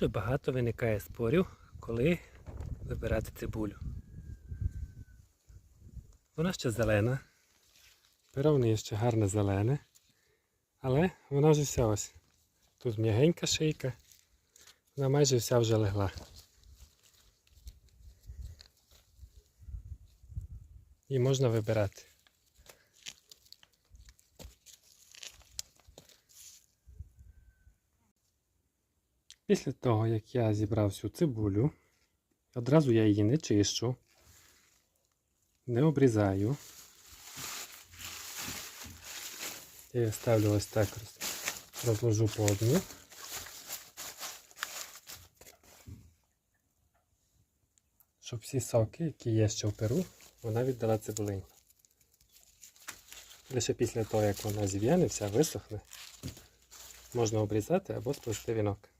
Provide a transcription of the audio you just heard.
Дуже багато виникає спорів, коли вибирати цибулю. Вона ще зелена. В неї ще гарне зелене. Але вона вже вся ось. Тут м'ягенька шийка. Вона майже вся вже легла. І можна вибирати. Після того, як я зібрав всю цибулю, одразу я її не чищу, не обрізаю. Я її ставлю ось так, розложу по одну. Щоб всі соки, які є ще в перу, вона віддала цибулинку. Лише після того, як вона зів'яне, вся висохне, можна обрізати або сплести вінок.